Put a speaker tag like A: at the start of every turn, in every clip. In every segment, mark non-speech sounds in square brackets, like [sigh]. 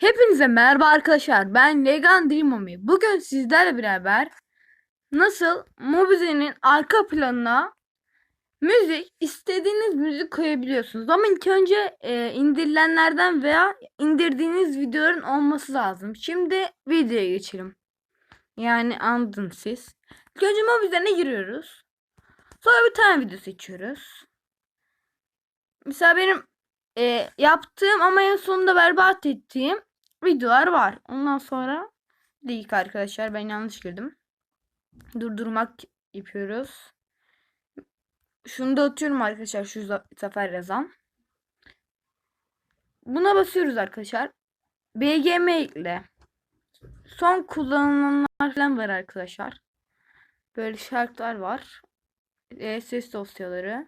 A: Hepinize merhaba arkadaşlar. Ben Legan Dreamomi. Bugün sizlerle beraber nasıl Mobize'nin arka planına müzik, istediğiniz müzik koyabiliyorsunuz. Ama ilk önce e, indirilenlerden veya indirdiğiniz videoların olması lazım. Şimdi videoya geçelim. Yani anladınız siz. İlk önce Mobize'ne giriyoruz. Sonra bir tane video seçiyoruz. Mesela benim e, yaptığım ama en sonunda berbat ettiğim videolar var. Ondan sonra dakika arkadaşlar ben yanlış girdim. Durdurmak yapıyoruz. Şunu da atıyorum arkadaşlar şu sefer yazan. Buna basıyoruz arkadaşlar. BGM ekle. Son kullanılanlar falan var arkadaşlar. Böyle şarkılar var. E, ses dosyaları.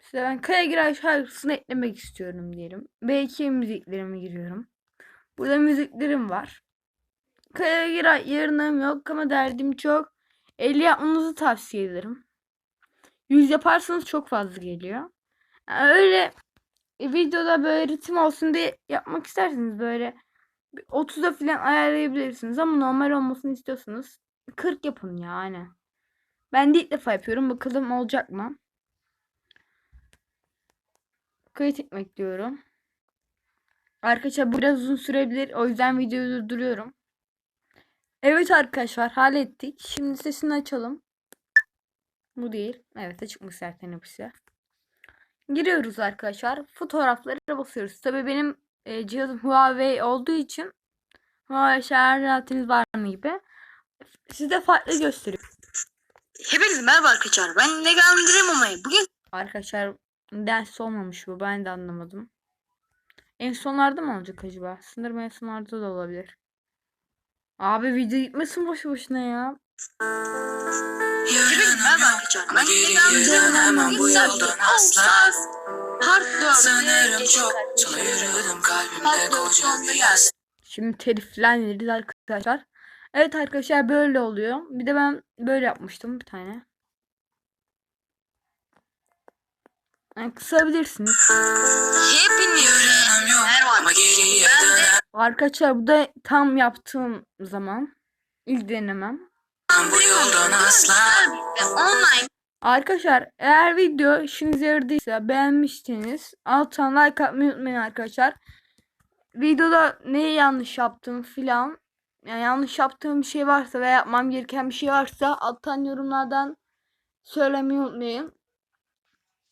A: Mesela ben Kaya Giray şarkısını eklemek istiyorum diyelim. Belki müziklerime giriyorum. Burada müziklerim var. Giray yarınım yok ama derdim çok. 50 yapmanızı tavsiye ederim. 100 yaparsanız çok fazla geliyor. Yani öyle e, videoda böyle ritim olsun diye yapmak isterseniz böyle bir 30'a falan ayarlayabilirsiniz ama normal olmasını istiyorsanız 40 yapın yani. Ben de ilk defa yapıyorum. Bakalım olacak mı? Kayıt etmek diyorum. Arkadaşlar biraz uzun sürebilir. O yüzden videoyu durduruyorum. Evet arkadaşlar hallettik. Şimdi sesini açalım. Bu değil. Evet açıkmış zaten hepsi. Giriyoruz arkadaşlar. Fotoğraflara basıyoruz. Tabii benim e, cihazım Huawei olduğu için Huawei şarj aletiniz var mı gibi. Size farklı gösteriyor.
B: Hepinize merhaba arkadaşlar. Ben Legan Dreamomi. Bugün
A: Arkadaşlar ders olmamış bu. Ben de anlamadım. En sonlarda mı olacak acaba? Sanırım en sonlarda da olabilir. Abi video gitmesin boşu boşuna ya.
B: Hepinize merhaba arkadaşlar. Ben Legan Dreamomi. Bugün sizlerle
C: asla.
B: Part 4'e
C: Sanırım
B: geçtik
C: çok
B: arkadaşlar.
C: sana yürüdüm kalbimde
B: Part 4
C: koca
B: sonunda
C: bir
B: geldi.
A: Şimdi telifleniriz arkadaşlar. Evet arkadaşlar böyle oluyor. Bir de ben böyle yapmıştım bir tane. Yani kısabilirsiniz.
B: Arkadaşlar.
A: bu da tam yaptığım zaman. ilk denemem.
B: online
A: Arkadaşlar eğer video işinize yaradıysa beğenmişseniz alttan like atmayı unutmayın arkadaşlar. Videoda neyi yanlış yaptım filan yani yanlış yaptığım bir şey varsa veya yapmam gereken bir şey varsa alttan yorumlardan söylemeyi unutmayın.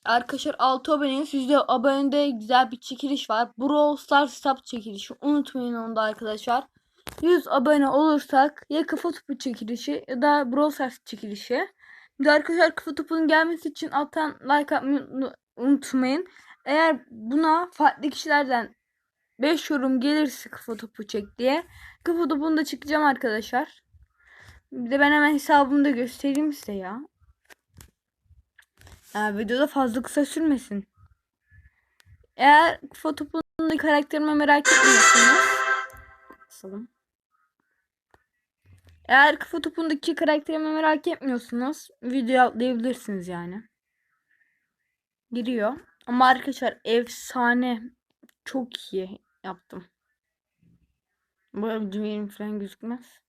A: Arkadaşlar 6 aboneyiz. Sizde abonede güzel bir çekiliş var. Brawl Stars hesap çekilişi. Unutmayın onu da arkadaşlar. 100 abone olursak ya kafa topu çekilişi ya da Brawl Stars çekilişi. Bir de arkadaşlar kafa topunun gelmesi için alttan like atmayı unu- unutmayın. Eğer buna farklı kişilerden 5 yorum gelirse kafa topu çek diye kafa topunu da çıkacağım arkadaşlar. Bir de ben hemen hesabımı da göstereyim size ya. Ya videoda fazla kısa sürmesin. Eğer topunun karakterimi merak etmiyorsanız Basalım. Eğer kafa topundaki karakterimi merak etmiyorsunuz video atlayabilirsiniz yani. Giriyor. Ama arkadaşlar efsane çok iyi yaptım. Bu arada falan gözükmez.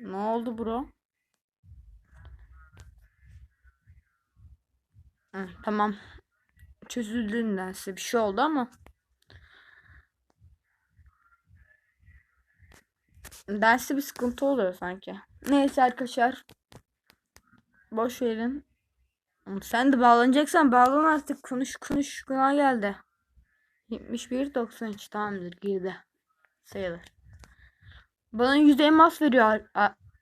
A: Ne oldu bro? Hı, tamam. Çözüldüğünden size bir şey oldu ama. Derste bir sıkıntı oluyor sanki. Neyse arkadaşlar. Boş verin. Sen de bağlanacaksan bağlan artık. Konuş konuş. Günah geldi. 71 93 tamamdır girdi. Sayılır. Bana 100 elmas veriyor.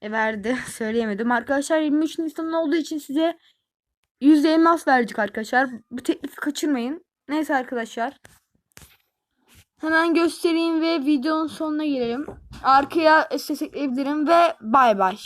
A: e, verdi. [laughs] Söyleyemedim. Arkadaşlar 23 Nisan olduğu için size 100 elmas verecek arkadaşlar. Bu teklifi kaçırmayın. Neyse arkadaşlar. Hemen göstereyim ve videonun sonuna gelelim. Arkaya ses ekleyebilirim ve bay bay.